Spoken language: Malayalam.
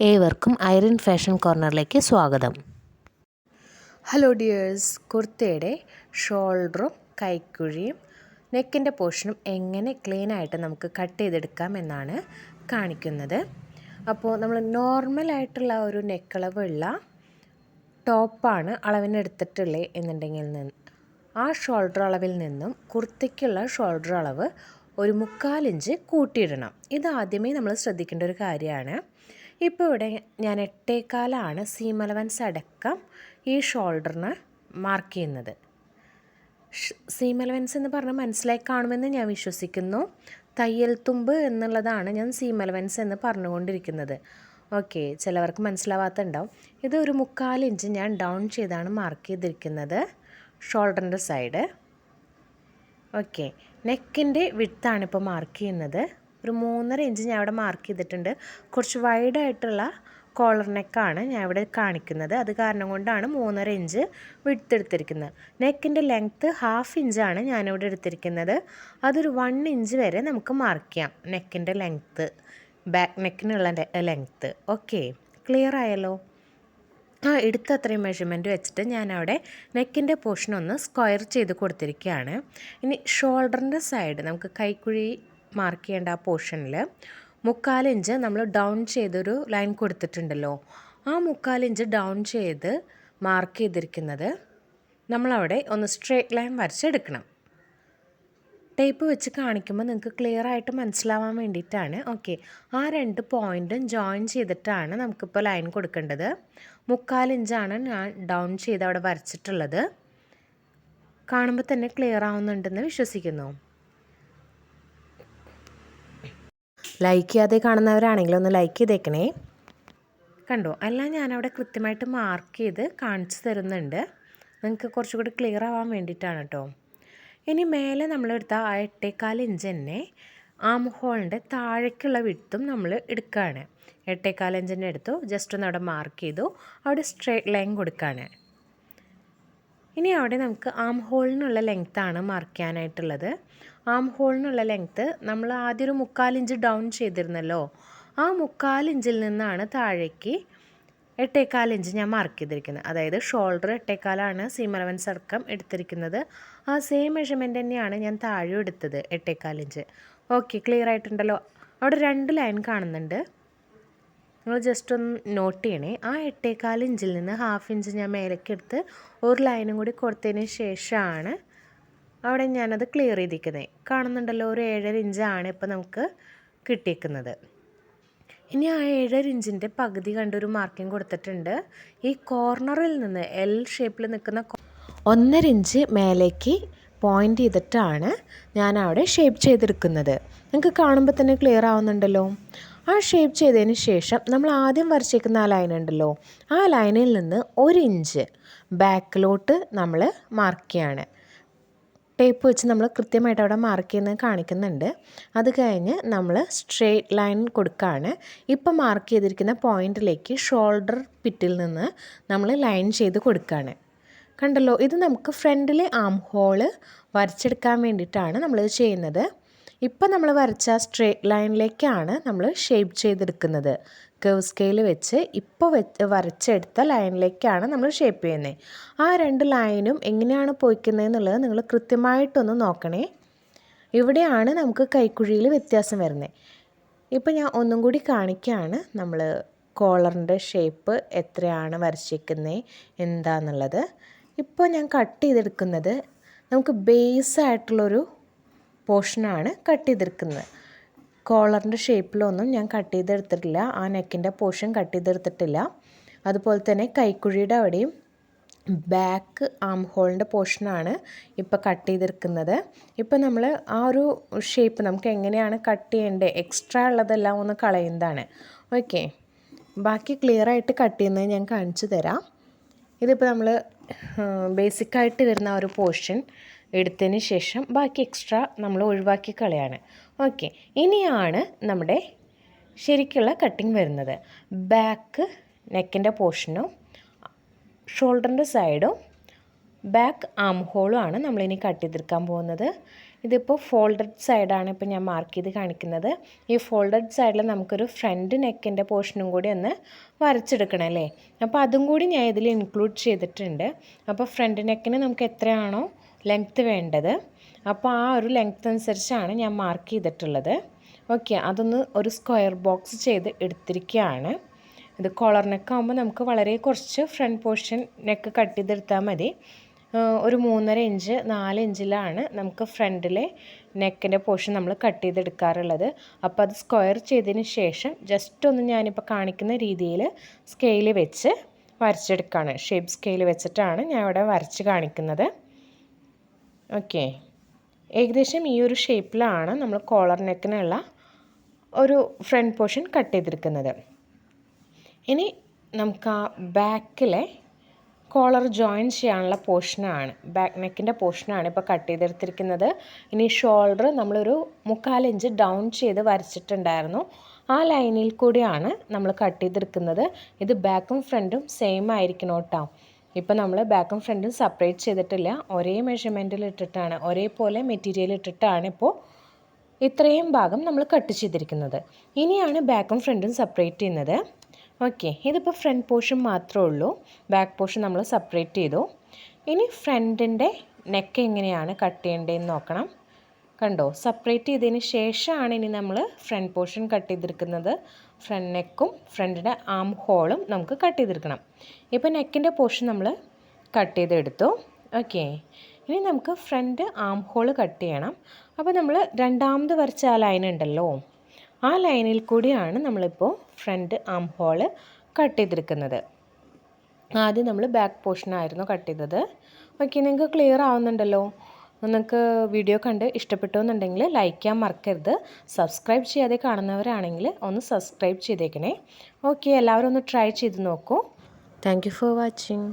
ഏവർക്കും ഐറിൻ ഫാഷൻ കോർണറിലേക്ക് സ്വാഗതം. ഹലോ ഡിയേഴ്സ് കുർത്തയുടെ ഷോൾഡറും കൈക്കുഴിയും നെക്കിന്റെ പോർഷനും എങ്ങനെ ക്ലീൻ ആയിട്ട് നമുക്ക് കട്ട് ചെയ്തെടുക്കാം എന്നാണ് കാണിക്കുന്നത്. അപ്പോൾ നമ്മൾ നോർമലായിട്ടുള്ള ഒരു നെക്കളവുള്ള ടോപ്പാണ് അളവിനെടുത്തിട്ടുള്ളത് എന്നുണ്ടെങ്കിൽ നിന്ന് ആ ഷോൾഡർ അളവിൽ നിന്നും കുർത്തയ്ക്കുള്ള ഷോൾഡർ അളവ് ഒരു മുക്കാലിഞ്ച് കൂട്ടിയിടണം. ഇത് ആദ്യമേ നമ്മൾ ശ്രദ്ധിക്കേണ്ട ഒരു കാര്യമാണ്. ഇപ്പോൾ ഇവിടെ ഞാൻ എട്ടേക്കാലാണ് സീം അലവൻസ് അടക്കം ഈ ഷോൾഡറിന് മാർക്ക് ചെയ്യുന്നത്. സീം അലവൻസ് എന്ന് പറഞ്ഞാൽ മനസ്സിലായി കാണുമെന്ന് ഞാൻ വിശ്വസിക്കുന്നു. തയ്യൽ തുമ്പ് എന്നുള്ളതാണ് ഞാൻ സീം അലവൻസ് എന്ന് പറഞ്ഞുകൊണ്ടിരിക്കുന്നത്. ഓക്കെ ചിലവർക്ക് മനസ്സിലാവാത്തുണ്ടാവും. ഇത് ഒരു മുക്കാൽ ഇഞ്ച് ഞാൻ ഡൗൺ ചെയ്താണ് മാർക്ക് ചെയ്തിരിക്കുന്നത് ഷോൾഡറിന്റെ സൈഡ് ഓക്കെ നെക്കിന്റെ വിട്താണ് ഇപ്പോൾ മാർക്ക് ചെയ്യുന്നത്. ഒരു മൂന്നര ഇഞ്ച് ഞാൻ ഇവിടെ മാർക്ക് ചെയ്തിട്ടുണ്ട്. കുറച്ച് വൈഡായിട്ടുള്ള കോളർ നെക്കാണ് ഞാൻ ഇവിടെ കാണിക്കുന്നത്. അത് കാരണം കൊണ്ടാണ് മൂന്നര ഇഞ്ച് വിടുത്ത് എടുത്തിരിക്കുന്നത്. നെക്കിന്റെ ലെങ്ത്ത് ഹാഫ് ഇഞ്ചാണ് ഞാനിവിടെ എടുത്തിരിക്കുന്നത്. അതൊരു വൺ ഇഞ്ച് വരെ നമുക്ക് മാർക്ക് ചെയ്യാം. നെക്കിന്റെ ലെങ്ത്ത് ബാക്ക് നെക്കിനുള്ള ലെങ്ത്ത് ഓക്കെ ക്ലിയർ ആയല്ലോ? ആ എടുത്ത അത്രയും മെഷർമെന്റ് വെച്ചിട്ട് ഞാൻ അവിടെ നെക്കിന്റെ പോർഷൻ ഒന്ന് സ്ക്വയർ ചെയ്ത് കൊടുത്തിരിക്കുകയാണ്. ഇനി ഷോൾഡറിന്റെ സൈഡ് നമുക്ക് കൈക്കുഴി മാർക്ക് ചെയ്യേണ്ട ആ പോർഷനിൽ മുക്കാലിഞ്ച് നമ്മൾ ഡൗൺ ചെയ്തൊരു ലൈൻ കൊടുത്തിട്ടുണ്ടല്ലോ. ആ മുക്കാലിഞ്ച് ഡൗൺ ചെയ്ത് മാർക്ക് ചെയ്തിരിക്കുന്നത് നമ്മളവിടെ ഒന്ന് സ്ട്രേറ്റ് ലൈൻ വരച്ചെടുക്കണം. ടേപ്പ് വെച്ച് കാണിക്കുമ്പോൾ നിങ്ങൾക്ക് ക്ലിയർ ആയിട്ട് മനസ്സിലാവാൻ വേണ്ടിയിട്ടാണ്. ഓക്കെ ആ രണ്ട് പോയിന്റും ജോയിൻ ചെയ്തിട്ടാണ് നമുക്കിപ്പോൾ ലൈൻ കൊടുക്കേണ്ടത്. മുക്കാലിഞ്ചാണ് ഞാൻ ഡൗൺ ചെയ്ത് അവിടെ വരച്ചിട്ടുള്ളത്. കാണുമ്പോൾ തന്നെ ക്ലിയർ ആവുന്നുണ്ടെന്ന് വിശ്വസിക്കുന്നു. ലൈക്ക് ചെയ്യാതെ കാണുന്നവരാണെങ്കിൽ ഒന്ന് ലൈക്ക് ചെയ്തേക്കണേ. കണ്ടോ? എല്ലാം ഞാനവിടെ കൃത്യമായിട്ട് മാർക്ക് ചെയ്ത് കാണിച്ചു തരുന്നുണ്ട്. നിങ്ങൾക്ക് കുറച്ചുകൂടി ക്ലിയർ ആവാൻ വേണ്ടിയിട്ടാണ് കേട്ടോ ഇനി മേലെ നമ്മളെടുത്ത ആ എട്ടേക്കാൽ ഇഞ്ച് തന്നെ ആം ഹോളിന്റെ താഴേക്കുള്ള വിട്ടും നമ്മൾ എടുക്കുകയാണ് എട്ടേക്കാൽ ഇഞ്ചിന്റെ എടുത്തു ജസ്റ്റ് ഒന്ന് അവിടെ മാർക്ക് ചെയ്തു അവിടെ സ്ട്രേറ്റ് ലൈൻ കൊടുക്കുകയാണ് ഇനി അവിടെ നമുക്ക് ആം ഹോളിനുള്ള ലെങ്ത്താണ് മാർക്ക് ചെയ്യാനായിട്ടുള്ളത്. ആം ഹോളിനുള്ള ലെങ്ത്ത് നമ്മൾ ആദ്യം ഒരു മുക്കാലിഞ്ച് ഡൗൺ ചെയ്തിരുന്നല്ലോ. ആ മുക്കാലിഞ്ചിൽ നിന്നാണ് താഴേക്ക് എട്ടേക്കാൽ ഇഞ്ച് ഞാൻ മാർക്ക് ചെയ്തിരിക്കുന്നത്. അതായത് ഷോൾഡർ എട്ടേക്കാലാണ് സീം അടക്കം എടുത്തിരിക്കുന്നത്. ആ സെയിം മെഷർമെന്റ് തന്നെയാണ് ഞാൻ താഴെ എടുത്തത് എട്ടേക്കാൽ ഇഞ്ച് ഓക്കെ ക്ലിയർ ആയിട്ടുണ്ടല്ലോ? അവിടെ രണ്ട് ലൈൻ കാണുന്നുണ്ട്. നിങ്ങൾ ജസ്റ്റ് ഒന്ന് നോട്ട് ചെയ്യണേ. ആ എട്ടേക്കാൽ ഇഞ്ചിൽ നിന്ന് ഹാഫ് ഇഞ്ച് ഞാൻ മേലേക്ക് എടുത്ത് ഒരു ലൈനും കൂടി കൊടുത്തതിന് ശേഷമാണ് അവിടെ ഞാനത് ക്ലിയർ ചെയ്തിരിക്കുന്നത് കാണുന്നുണ്ടല്ലോ ഒരു ഏഴര ഇഞ്ചാണ് ഇപ്പോൾ നമുക്ക് കിട്ടിയിരിക്കുന്നത് ഇനി ആ ഏഴര ഇഞ്ചിന്റെ പകുതി കണ്ടൊരു മാർക്കിംഗ് കൊടുത്തിട്ടുണ്ട്. ഈ കോർണറിൽ നിന്ന് എൽ ഷേപ്പിൽ നിൽക്കുന്ന ഒന്നര ഇഞ്ച് മേലേക്ക് പോയിന്റ് ചെയ്തിട്ടാണ് ഞാൻ അവിടെ ഷേപ്പ് ചെയ്തെടുക്കുന്നത് നിങ്ങൾക്ക് കാണുമ്പോൾ തന്നെ ക്ലിയർ ആവുന്നുണ്ടല്ലോ. ആ ഷേപ്പ് ചെയ്തതിന് ശേഷം നമ്മൾ ആദ്യം വരച്ചേക്കുന്ന ആ ലൈൻ ഉണ്ടല്ലോ. ആ ലൈനിൽ നിന്ന് ഒരു ഇഞ്ച് ബാക്കിലോട്ട് നമ്മൾ മാർക്ക് ചെയ്യാണ്. ടേപ്പ് വെച്ച് നമ്മൾ കൃത്യമായിട്ട് അവിടെ മാർക്ക് ചെയ്യുന്നത് കാണിക്കുന്നുണ്ട്. അത് കഴിഞ്ഞ് നമ്മൾ സ്ട്രെയിറ്റ് ലൈൻ കൊടുക്കുകയാണ് ഇപ്പം മാർക്ക് ചെയ്തിരിക്കുന്ന പോയിന്റിലേക്ക് ഷോൾഡർ പിറ്റിൽ നിന്ന് നമ്മൾ ലൈൻ ചെയ്ത് കൊടുക്കുകയാണ് കണ്ടല്ലോ ഇത് നമുക്ക് ഫ്രണ്ടിലെ ആം ഹോൾ വരച്ചെടുക്കാൻ വേണ്ടിയിട്ടാണ് നമ്മളിത് ചെയ്യുന്നത്. ഇപ്പം നമ്മൾ വരച്ച സ്ട്രേറ്റ് ലൈനിലേക്കാണ് നമ്മൾ ഷേപ്പ് ചെയ്തെടുക്കുന്നത്. കർവ് സ്കെയിൽ വെച്ച് ഇപ്പോൾ വെച്ച് വരച്ചെടുത്ത ലൈനിലേക്കാണ് നമ്മൾ ഷേപ്പ് ചെയ്യുന്നത് ആ രണ്ട് ലൈനും എങ്ങനെയാണ് പോയിക്കുന്നത് എന്നുള്ളത് നിങ്ങൾ കൃത്യമായിട്ടൊന്ന് നോക്കണേ. ഇവിടെയാണ് നമുക്ക് കൈക്കുഴിയിൽ വ്യത്യാസം വരുന്നത് ഇപ്പം ഞാൻ ഒന്നും കൂടി കാണിക്കുകയാണ് നമ്മൾ കോളറിന്റെ ഷേപ്പ് എത്രയാണ് വരച്ചിരിക്കുന്നത് എന്താണെന്നുള്ളത് ഇപ്പോൾ ഞാൻ കട്ട് ചെയ്തെടുക്കുന്നത് നമുക്ക് ബേസ് ആയിട്ടുള്ളൊരു പോർഷനാണ് കട്ട് ചെയ്തെടുക്കുന്നത്. കോളറിന്റെ ഷേപ്പിലൊന്നും ഞാൻ കട്ട് ചെയ്തെടുത്തിട്ടില്ല. ആ നെക്കിന്റെ പോർഷൻ കട്ട് ചെയ്തെടുത്തിട്ടില്ല. അതുപോലെ തന്നെ കൈക്കുഴിയുടെ അവിടെയും ബാക്ക് ആം ഹോളിന്റെ പോർഷനാണ് ഇപ്പോൾ കട്ട് ചെയ്തെടുക്കുന്നത്. ഇപ്പോൾ നമ്മൾ ആ ഒരു ഷേപ്പ് നമുക്ക് എങ്ങനെയാണ് കട്ട് ചെയ്യേണ്ടത്? എക്സ്ട്രാ ഉള്ളതെല്ലാം ഒന്ന് കളയുന്നതാണ്. ഓക്കെ. ബാക്കി ക്ലിയർ ആയിട്ട് കട്ട് ചെയ്യുന്നത് ഞാൻ കാണിച്ചു തരാം. ഇതിപ്പോൾ നമ്മൾ ബേസിക്കായിട്ട് വരുന്ന ഒരു പോർഷൻ എടുത്തതിന് ശേഷം ബാക്കി എക്സ്ട്രാ നമ്മൾ ഒഴിവാക്കി കളയാണ്. ഓക്കെ ഇനിയാണ് നമ്മുടെ ശരിക്കുള്ള കട്ടിങ് വരുന്നത്. ബാക്ക് നെക്കിന്റെ പോർഷനും ഷോൾഡറിന്റെ സൈഡും ബാക്ക് ആം ആണ് നമ്മളിനി കട്ട് ചെയ്തെടുക്കാൻ പോകുന്നത്. ഇതിപ്പോൾ ഫോൾഡഡ് സൈഡാണ് ഇപ്പോൾ ഞാൻ മാർക്ക് ചെയ്ത് കാണിക്കുന്നത്. ഈ ഫോൾഡഡ് സൈഡിൽ നമുക്കൊരു ഫ്രണ്ട് നെക്കിന്റെ പോർഷനും കൂടി ഒന്ന് വരച്ചെടുക്കണം അല്ലേ? അപ്പോൾ അതും കൂടി ഞാൻ ഇതിൽ ഇൻക്ലൂഡ് ചെയ്തിട്ടുണ്ട്. അപ്പോൾ ഫ്രണ്ട് നെക്കിന് നമുക്ക് എത്രയാണോ ലെങ്ത്ത് വേണ്ടത്. അപ്പോൾ ആ ഒരു ലെങ്ത്ത് അനുസരിച്ചാണ് ഞാൻ മാർക്ക് ചെയ്തിട്ടുള്ളത്. ഓക്കെ അതൊന്ന് ഒരു സ്ക്വയർ ബോക്സ് ചെയ്ത് എടുത്തിരിക്കുകയാണ്. ഇത് കോളർ നെക്കാകുമ്പോൾ നമുക്ക് വളരെ കുറച്ച് ഫ്രണ്ട് പോർഷൻ നെക്ക് കട്ട് ചെയ്തെടുത്താൽ മതി. ഒരു മൂന്നര ഇഞ്ച് നാല് ഇഞ്ചിലാണ് നമുക്ക് ഫ്രണ്ടിലെ നെക്കിന്റെ പോർഷൻ നമ്മൾ കട്ട് ചെയ്തെടുക്കാറുള്ളത്. അപ്പോൾ അത് സ്ക്വയർ ചെയ്തതിന് ശേഷം ജസ്റ്റ് ഒന്ന് ഞാനിപ്പോൾ കാണിക്കുന്ന രീതിയിൽ സ്കെയിൽ വെച്ച് വരച്ചെടുക്കുകയാണ് ഷേപ്പ് സ്കെയിൽ വെച്ചിട്ടാണ് ഞാൻ ഇവിടെ വരച്ച് കാണിക്കുന്നത്. ഓക്കെ ഏകദേശം ഈ ഒരു ഷേപ്പിലാണ് നമ്മൾ കോളർ നെക്കിനുള്ള ഒരു ഫ്രണ്ട് പോർഷൻ കട്ട് ചെയ്തെടുക്കുന്നത്. ഇനി നമുക്ക് ആ ബാക്കിലെ കോളർ ജോയിൻ ചെയ്യാനുള്ള പോർഷനാണ്. ബാക്ക് നെക്കിന്റെ പോർഷനാണ് ഇപ്പോൾ കട്ട് ചെയ്തെടുത്തിരിക്കുന്നത്. ഇനി ഷോൾഡർ നമ്മളൊരു മുക്കാലിഞ്ച് ഡൗൺ ചെയ്ത് വരച്ചിട്ടുണ്ടായിരുന്നു. ആ ലൈനിൽ കൂടിയാണ് നമ്മൾ കട്ട് ചെയ്തെടുക്കുന്നത്. ഇത് ബാക്കും ഫ്രണ്ടും സെയിം ആയിരിക്കണം കേട്ടോ. ഇപ്പോൾ നമ്മൾ ബാക്കും ഫ്രണ്ടും സെപ്പറേറ്റ് ചെയ്തിട്ടില്ല. ഒരേ മെഷർമെന്റിൽ ഇട്ടിട്ടാണ് ഒരേപോലെ മെറ്റീരിയൽ ഇട്ടിട്ടാണ് ഇപ്പോൾ ഇത്രയും ഭാഗം നമ്മൾ കട്ട് ചെയ്തിരിക്കുന്നത്. ഇനിയാണ് ബാക്കും ഫ്രണ്ടും സെപ്പറേറ്റ് ചെയ്യുന്നത്. ഓക്കെ ഇതിപ്പോൾ ഫ്രണ്ട് പോർഷൻ മാത്രമേ ഉള്ളൂ. ബാക്ക് പോർഷൻ നമ്മൾ സെപ്പറേറ്റ് ചെയ്തു. ഇനി ഫ്രണ്ടിന്റെ നെക്ക് എങ്ങനെയാണ് കട്ട് ചെയ്യേണ്ടതെന്ന് നോക്കണം. കണ്ടോ? സെപ്പറേറ്റ് ചെയ്തതിന് ശേഷമാണ് ഇനി നമ്മൾ ഫ്രണ്ട് പോർഷൻ കട്ട് ചെയ്തിരിക്കുന്നത്. ഫ്രണ്ട് നെക്കും ഫ്രണ്ടിന്റെ ആം ഹോളും നമുക്ക് കട്ട് ചെയ്തിരിക്കണം. ഇപ്പോൾ നെക്കിന്റെ പോർഷൻ നമ്മൾ കട്ട് ചെയ്തെടുത്തു. ഓക്കെ ഇനി നമുക്ക് ഫ്രണ്ട് ആം ഹോൾ കട്ട് ചെയ്യണം. അപ്പോൾ നമ്മൾ രണ്ടാമത് വരച്ച ആ ലൈൻ ഉണ്ടല്ലോ. ആ ലൈനിൽ കൂടിയാണ് നമ്മളിപ്പോൾ ഫ്രണ്ട് ആം ഹോൾ കട്ട് ചെയ്തിരിക്കുന്നത്. ആദ്യം നമ്മൾ ബാക്ക് പോർഷനായിരുന്നു കട്ട് ചെയ്തത്. ഓക്കെ നിങ്ങൾക്ക് ക്ലിയർ ആവുന്നുണ്ടല്ലോ? നിങ്ങൾക്ക് വീഡിയോ കണ്ട് ഇഷ്ടപ്പെട്ടു എന്നുണ്ടെങ്കിൽ ലൈക്ക് ചെയ്യാൻ മറക്കരുത്. സബ്സ്ക്രൈബ് ചെയ്യാതെ കാണുന്നവരാണെങ്കിൽ ഒന്ന് സബ്സ്ക്രൈബ് ചെയ്തേക്കണേ. ഓക്കെ എല്ലാവരും ഒന്ന് ട്രൈ ചെയ്ത് നോക്കൂ. Thank for watching